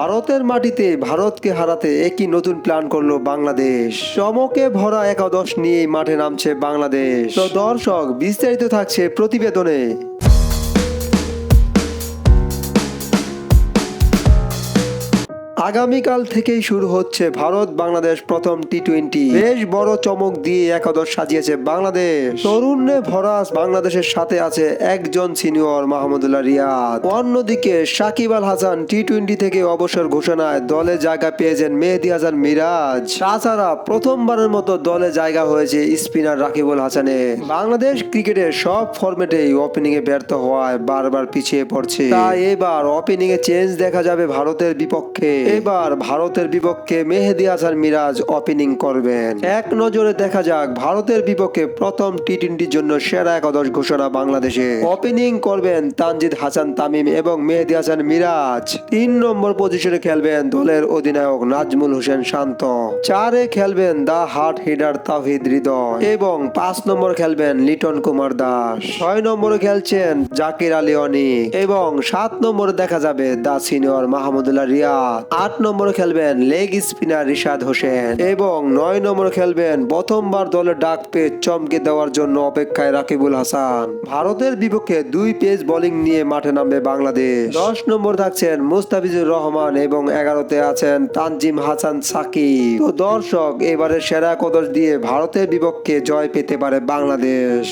ভারতের মাটিতে ভারতকে হারাতে একই নতুন প্ল্যান করল বাংলাদেশ। চমকে ভরা একাদশ নিয়ে মাঠে নামছে বাংলাদেশ। তো দর্শক, বিস্তারিত থাকছে প্রতিবেদনে। আগামীকাল থেকেই শুরু হচ্ছে ভারত বাংলাদেশ প্রথম টি টোয়েন্টি বেশ বড় চমক দিয়ে একাদশ সাজিয়েছে বাংলাদেশ। তরুণে ভরা বাংলাদেশের সাথে আছে একজন সিনিয়র মাহমুদুল্লাহ রিয়াদ। অন্যদিকে সাকিব আল হাসান টি টোয়েন্টি থেকে অবসর ঘোষণায় দলে জায়গা পেয়েছেন মেহেদি হাসান মিরাজ। তাছাড়া প্রথমবারের মতো দলে জায়গা হয়েছে স্পিনার রাকিবুল হাসানের। বাংলাদেশ ক্রিকেটের সব ফরম্যাটেই ওপেনিং এ ব্যর্থ হওয়ায় বারবার পিছিয়ে পড়ছে। তাই এবার ওপেনিং এ চেঞ্জ দেখা যাবে ভারতের বিপক্ষে। এবার ভারতের বিপক্ষে মেহেদি হাসান মিরাজ ওপেনিং করবেন। এক নজরে দেখা যাক ভারতের বিপক্ষে প্রথম টি টোয়েন্টির জন্য সেরা একাদশ ঘোষণা বাংলাদেশে। ওপেনিং করবেন তানজিদ হাসান তামিম এবং মেহেদি হাসান মিরাজ। তিন নম্বর পজিশনে খেলবেন দলের অধিনায়ক নাজমুল হোসেন শান্ত। চারে খেলবেন দা হার্ট হিডার তাহিদ হৃদয় এবং পাঁচ নম্বর খেলবেন লিটন কুমার দাস। ছয় নম্বরে খেলছেন জাকির আলী অনিক এবং সাত নম্বরে দেখা যাবে দা সিনিয়র মাহমুদুল্লাহ রিয়াদ। আট নম্বরে খেলবেন লেগ স্পিনার রিশাদ হোসেন এবং নয় নম্বরে খেলবেন প্রথমবার দলে ডাক পেয়ে চমকে দেওয়ার জন্য অপেক্ষায় রাকিবুল হাসান। ভারতের বিপক্ষে দুই পেস বোলিং নিয়ে মাঠে নামবে বাংলাদেশ। দশ নম্বর থাকছেন মুস্তাফিজুর রহমান এবং এগারোতে আছেন তানজিম হাসান সাকিব। তো দর্শক এবারে সেরা কদর দিয়ে ভারতের বিপক্ষে জয় পেতে পারে বাংলাদেশ।